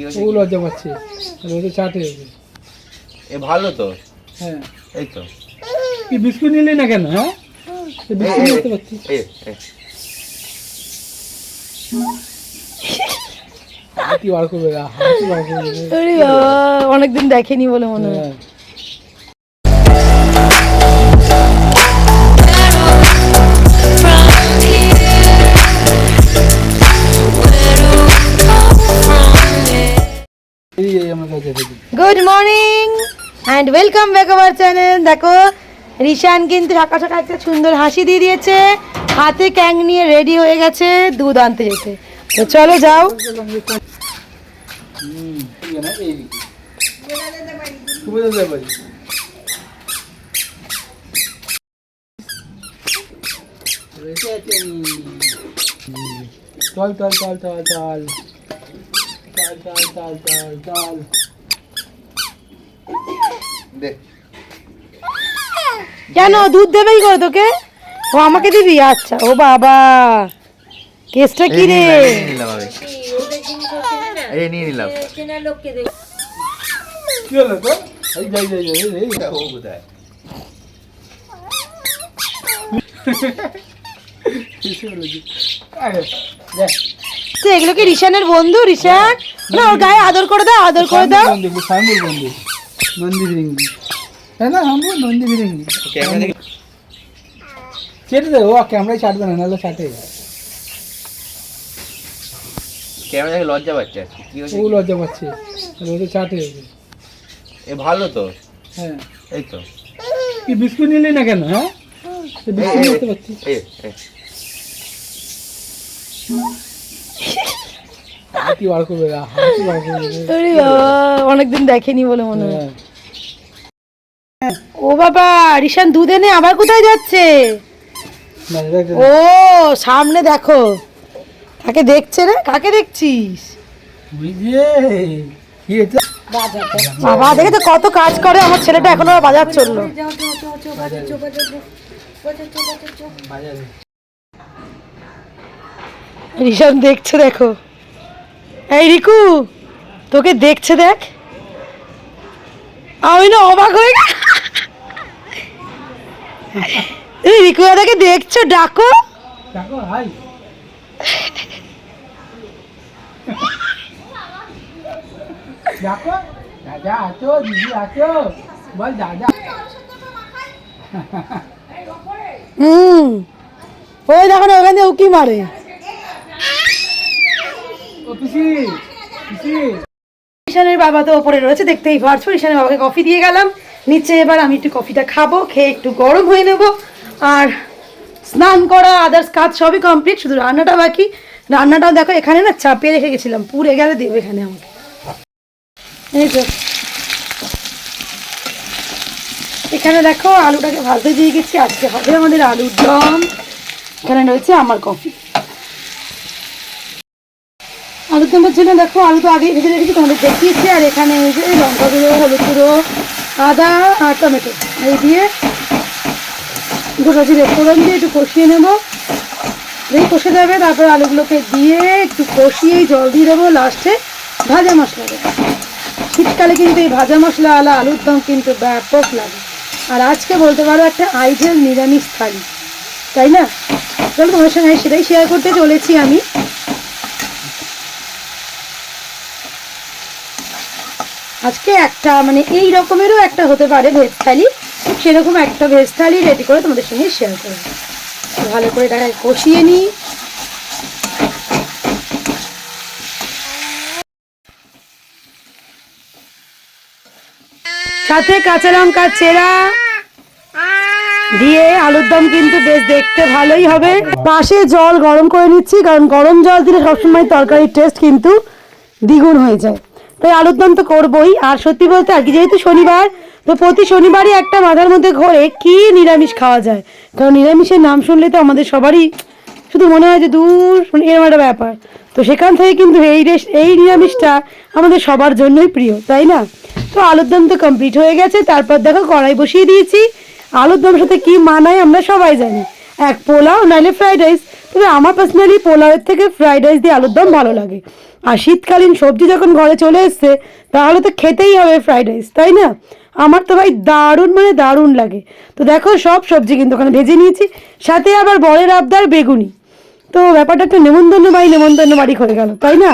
কি হয়েছে ও লজ্জা পাচ্ছে আর ও তো এ ভালো তো। হ্যাঁ। এই তো। কি বিস্কুট নিলি না কেন হ্যাঁ? বিস্কুট নিতে। হাতি বার করবে হাতি বার করবে। না। অনেকদিন দেখেনি বলে মনে হয়। Good morning and welcome back our channel দেখো, রিশান কিন্তু সকাল সকাল একটা সুন্দর হাসি দিয়ে দিয়েছে। হাতে ক্যাং নিয়ে রেডি হয়ে গেছে, দুধ আনতে যেতে তো চলো যাও। চল চল চল চল। চল চল চল চল চল। দে। কেন? দুধ দেবেই করে তোকে? ও আমাকে দিবি? আচ্ছা ও বাবা। কেসটা কি রে? এই নিয়ে নিলাম আমি এই নিয়ে নিলাম। কি হলো তো এই যাই যাই যাই এই, ও কোথায় এগুলো কি রিশানের বন্ধু? রিশান? না ওর গায়ে আদর করে দাও আদর করে দাও। বন্ধু বন্ধু। নন্দী বিরিঙ্গি তাই না হামু? নন্দী বিরিঙ্গি ও ক্যামেরায় ছাড়বে না নাহলে ছাটে ক্যামেরা দেখে লজ্জা পাচ্ছে ও লজ্জা পাচ্ছে। আর চাটে এ ভালো তো। হ্যাঁ। এই তো। কি বিস্কুট নিলি না কেন হ্যাঁ? বিস্কুট নিতে। হাতি বার করবে হাতি বার করবে। অনেকদিন দেখেনি বলে মনে হয়। হ্যাঁ। ও বাবা রিশান দুধ এনে আবার কোথায় যাচ্ছে। ও সামনে দেখো। কাকে দেখছে রে? কাকে দেখছিস? বাবা দেখে তো কত কাজ করে? আমার ছেলেটা এখনও বাজার চলল। রিশান দেখছে দেখো। এই রিকু তোকে দেখছে দেখ। আমি না অবাক হয়ে গেল এই রিকু দাদাকে দেখছ? ডাকো। দেখো হাই। দেখো দাদা আছো দিদি আছো। বল দাদা। হুম। ওই দেখো না ওখানে উকি মারে। ঈশানের বাবা তো ওপরে রয়েছে দেখতেই পারছ। ঈশানের বাবাকে কফি দিয়ে গেলাম। নিচে এবার আমি একটু কফিটা খাব, খেয়ে একটু গরম হয়ে নেব। আর স্নান করা আদার্স কাজ সবই কমপ্লিট শুধু রান্নাটা বাকি। রান্নাটাও দেখো, এখানে না চাপিয়ে রেখে গেছিলাম, পুড়ে গেলে দেবে এখানে আমাকে। এই তো এখানে দেখো, আলুটাকে ভাজতে দিয়ে গেছি, আজকে হবে আমাদের আলুর দম। এখানে রয়েছে আমার কফি। আলু দমের জন্য দেখো, আলু তো আগে ভেজে রেখেছি, তোমাদের দেখিয়েছি। আর এখানে এই যে লঙ্কা গুঁড়ো হলুদ গুঁড়ো আদা আর টমেটো। এই দিয়ে গোটা জিরে ফোড়ন দিয়ে একটু কষিয়ে নেব। এই কষে যাবে, তারপর আলুগুলোকে দিয়ে একটু কষিয়েই জল দিয়ে দেবো লাস্টে ভাজা মশলা দেবো। শীতকালে কিন্তু এই ভাজা মশলা আলা আলুর দম কিন্তু ব্যাপক লাগে। আর আজকে বলতে পারো একটা আইডিয়াল নিরামিষ থালি, তাই না? চলো তোমার সঙ্গে সেটাই শেয়ার করতে চলেছি আমি। আজকে একটা মানে এই রকমেরও একটা হতে পারে ভেজ থালি। সেরকম একটা ভেজ থালি রেডি করে তোমাদের সঙ্গে শেয়ার করব ভালো করে এটাকে কষিয়ে নিই। সাথে কাঁচা লঙ্কা চেরা। দিয়ে আলুর দম কিন্তু বেশ দেখতে ভালোই হবে। পাশে জল গরম করে নিচ্ছি, কারণ গরম জল দিলে সবসময় তরকারির টেস্ট কিন্তু দ্বিগুণ হয়ে যায়। তাই আলুর দম তো করবোই। আর সত্যি বলতে আর কি, যেহেতু শনিবার, তো প্রতি শনিবারই একটা মাথার মধ্যে ঘোরে কি নিরামিষ খাওয়া যায়। কারণ নিরামিষের নাম শুনলে তো আমাদের সবারই শুধু মনে হয় যে দূর এরকম একটা ব্যাপার। তো সেখান থেকে কিন্তু এই রেস, এই নিরামিষটা আমাদের সবার জন্যই প্রিয়, তাই না? তো আলুর দম তো কমপ্লিট হয়ে গেছে, তারপর দেখো কড়াই বসিয়ে দিয়েছি। আলুর দমের সাথে কি মানায় আমরা সবাই জানি। এক পোলাও নাহলে ফ্রাইড রাইস। তবে আমার পার্সোনালি পোলাওয়ের থেকে ফ্রাইড রাইস দিয়ে আলুর দম ভালো লাগে। আর শীতকালীন সবজি যখন ঘরে চলে এসছে, তাহলে তো খেতেই হবে ফ্রাইড রাইস তাই না? আমার তো ভাই দারুণ মানে দারুণ লাগে। তো দেখো, সব সবজি কিন্তু ওখানে ভেজে নিয়েছি, সাথে আবার বরের আবদার বেগুনি। তো ব্যাপারটা একটা নেমন্তন্ন বাড়ি নেমন্তন্ন বাড়ি হয়ে গেল, তাই না?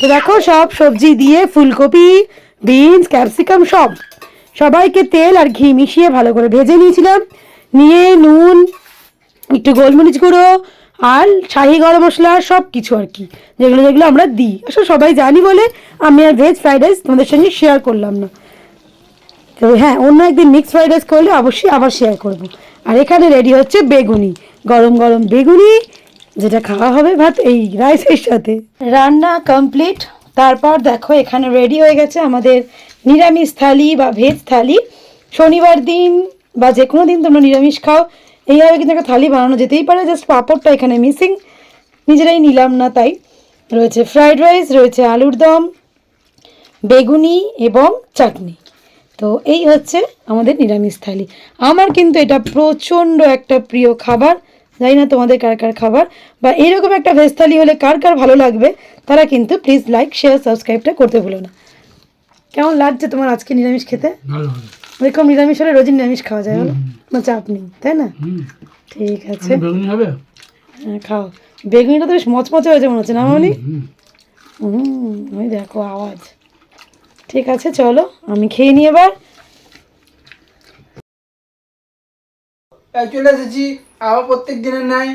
তো দেখো, সব সবজি দিয়ে ফুলকপি, বিনস, ক্যাপসিকাম, সব। সবাইকে তেল আর ঘি মিশিয়ে ভালো করে ভেজে নিয়েছিলাম। নিয়ে নুন, একটু গোলমরিচ গুঁড়ো আর শাহি গরম মশলা সব কিছু আর কি। যেগুলো যেগুলো আমরা দিই। আসলে সবাই জানি বলে আমি আর ভেজ ফ্রাইড রাইস তোমাদের সঙ্গে শেয়ার করলাম না। তো হ্যাঁ অন্য একদিন মিক্সড ফ্রাইড রাইস করলে অবশ্যই আবার শেয়ার করব। আর এখানে রেডি হচ্ছে বেগুনি। গরম গরম বেগুনি, যেটা খাওয়া হবে ভাত এই রাইসের সাথে। রান্না কমপ্লিট তারপর দেখো, এখানে রেডি হয়ে গেছে আমাদের নিরামিষ থালি বা ভেজ থালি। শনিবার দিন বা যে কোনো দিন তোমরা নিরামিষ খাও। এইভাবে কিন্তু একটা থালি বানানো যেতেই পারে? জাস্ট পাঁপড়টা এখানে মিসিং নিজেরাই নিলাম না, তাই। রয়েছে ফ্রাইড রাইস রয়েছে আলুর দম, বেগুনি এবং চাটনি। তো এই হচ্ছে আমাদের নিরামিষ থালি। আমার কিন্তু এটা প্রচণ্ড একটা প্রিয় খাবার। জানি না তোমাদের কার কার খাবার। বা এরকম একটা ভেজ থালি হলে কার কার ভালো লাগবে, তারা কিন্তু প্লিজ লাইক শেয়ার সাবস্ক্রাইবটা করতে ভুলো না। কেমন লাগছে তোমার আজকে নিরামিষ খেতে? ভালো ওইরকম নিরামিষ হলে রোজই নিরামিষ খাওয়া যায় বলো? না চাপ নেই তাই না? ঠিক আছে। বেগুনি হবে হ্যাঁ খাও। বেগুনিটা তো বেশ মচমচে হয়েছে মনে হচ্ছে না মামনি? হুম ওই দেখো আওয়াজ। ঠিক আছে চলো আমি খেয়ে নিই এবার। চলে এসেছি আবার প্রত্যেক দিনের নাই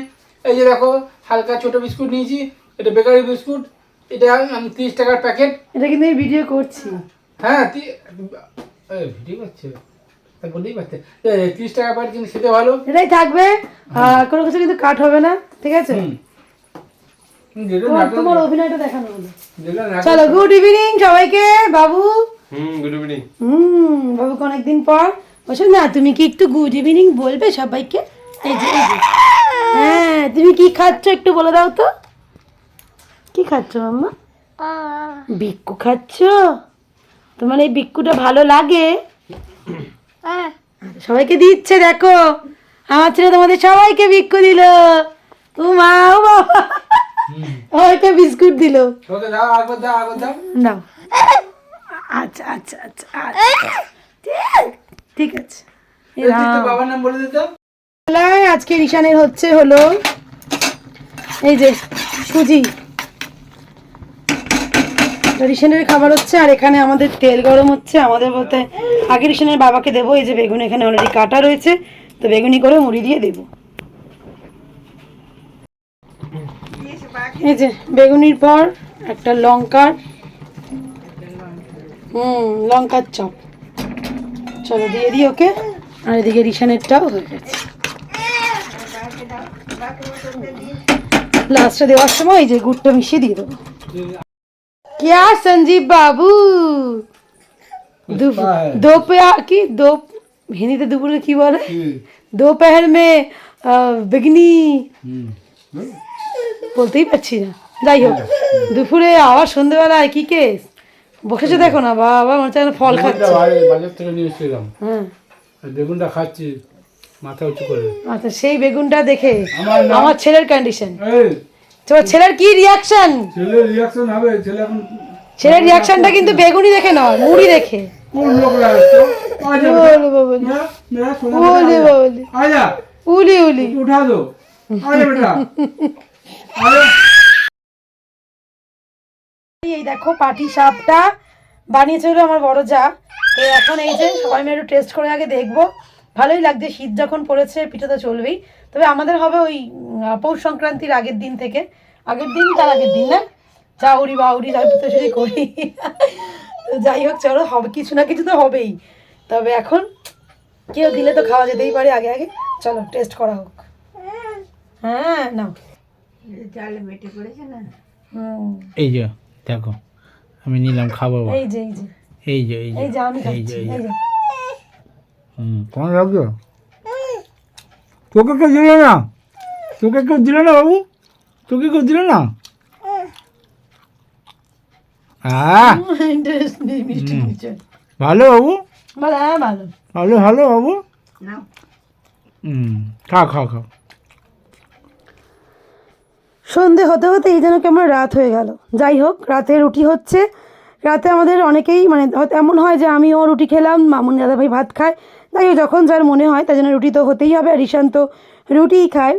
এই যে দেখো হালকা ছোট বিস্কুট নিয়েছি এটা বেকারি বিস্কুট এটা আমি তিরিশ টাকার প্যাকেট। এটা কিন্তু আমি ভিডিও করছি। হ্যাঁ ভিডিও পাচ্ছে তা বলতেই পারছে তিরিশ টাকা প্যাকেট কিন্তু খেতে ভালো? এটাই থাকবে। কোনো কিছু কিন্তু কাট হবে না ঠিক আছে? তোমার- অভিনয়টা দেখানো হলো। চলো গুড ইভিনিং সবাইকে। বাবু? হুম গুড ইভিনিং হুম বাবুকে অনেকদিন পর। বসে না তুমি কি একটু গুড ইভিনিং বলবে সবাইকে? এই যে হ্যাঁ তুমি কি খাচ্ছ একটু বলে দাও তো। কি খাচ্ছ মাম্মা? বিক্কু খাচ্ছ? তোমার এই বিক্কুটা ভালো লাগে? সবাইকে দিচ্ছে দেখো। আমার ছেলে তোমাদের সবাইকে বিক্কু দিল। ও মা বাবা। সবাইকে বিস্কুট দিল। দাও আচ্ছা আচ্ছা আচ্ছা আচ্ছা। ঠিক- ঠিক আছে। বাবার নাম বলে দিত। আজকে রিশানের হচ্ছে হলো এই যে সুজি। তো রিশানের খাবার হচ্ছে, আর এখানে আমাদের তেল গরম হচ্ছে। আমাদের বলতে আগে রিশানের বাবাকে দেবো, এই যে বেগুন এখানে অলরেডি কাটা রয়েছে। তো বেগুনি করে মুড়ি দিয়ে দেবো। এই যে বেগুনির পর একটা লঙ্কার, হুম, লঙ্কার চপ। চলো দিয়ে দিই ওকে। আর এদিকে রিশানেরটাও হয়ে গেছে। লাস্টে দেওয়ার সময় এই যে গুড়টা মিশিয়ে দিয়ে দেবো। क्या संजीव बाबू दो- दोपहर की दो হিন্দিতে দুপুরে কি বলে दोपहर में আহ, বেগনি বলতেই পারছি না যাই হোক দুপুরে আবার সন্ধ্যেবেলায় কি কেস বসেছে দেখো না বাবা মনে হচ্ছে যেন ফল খাচ্ছে বাজার থেকে নিয়ে এসেছিলাম হ্যাঁ আর বেগুনটা খাচ্ছি মাথা উঁচু করে আচ্ছা সেই বেগুনটা দেখে আমার না- আমার ছেলের কন্ডিশন এই তোমার ছেলের কি রিয়াকশন ছেলের রিয়াকশন হবে ছেলে এখন ছেলের রিয়াকশনটা কিন্তু বেগুনি দেখে নয় মুড়ি দেখে। উলি উলি। উঠা এই দেখো পাটি সাপটা বানিয়েছিল আমার বড় যা। এখন এই যে সবাই মেয়ে একটু টেস্ট করে আগে দেখব। ভালোই লাগছে শীত যখন পড়েছে পিঠে তো চলবেই। তবে আমাদের হবে ওই পৌষ সংক্রান্তির আগের দিন থেকে। আগের দিন তার আগের দিন না? চাউরি বাউরি তার পিঠে শুধু করি। তো যাই হোক চলো হবে কিছু না কিছু তো হবেই। তবে এখন কেউ দিলে তো খাওয়া যেতেই পারে আগে আগে। চলো টেস্ট করা হোক। হ্যাঁ নাও। হুম। এই যে দেখো আমি নিলাম খাব এই যে এই যে। এই যে এই এই যে আমি এই যে। এই যে। হুম। কেমন লাগছো তোকে কেউ দিল না। তোকে কেউ দিল না বাবু? তোকে কেউ দিল না? মিষ্টি ভালো বাবু? ভালো হ্যাঁ ভালো। বাবু? হুম খাও খাও খাও। সন্ধে হতে হতে এই যেন কেমন রাত হয়ে গেল। যাই হোক রাতে রুটি হচ্ছে। রাতে আমাদের অনেকেই মানে হয়তো এমন হয় যে আমিও রুটি খেলাম মামুন দাদাভাই ভাত খায়। তাই যখন যার মনে হয় তাই জন্য রুটি তো হতেই হবে আর ঈশান তো রুটিই খায়।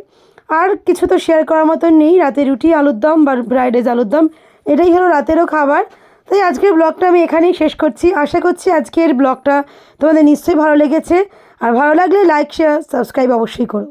আর কিছু তো শেয়ার করার মতন নেই, রাতে রুটি, আলুর দম বা ফ্রাইড রাইস আলুর দম, এটাই হলো রাতেরও খাবার। তাই আজকের ব্লগটা আমি এখানেই শেষ করছি। আশা করছি আজকের ব্লগটা তোমাদের নিশ্চয়ই ভালো লেগেছে। আর ভালো লাগলে লাইক শেয়ার সাবস্ক্রাইব অবশ্যই করো।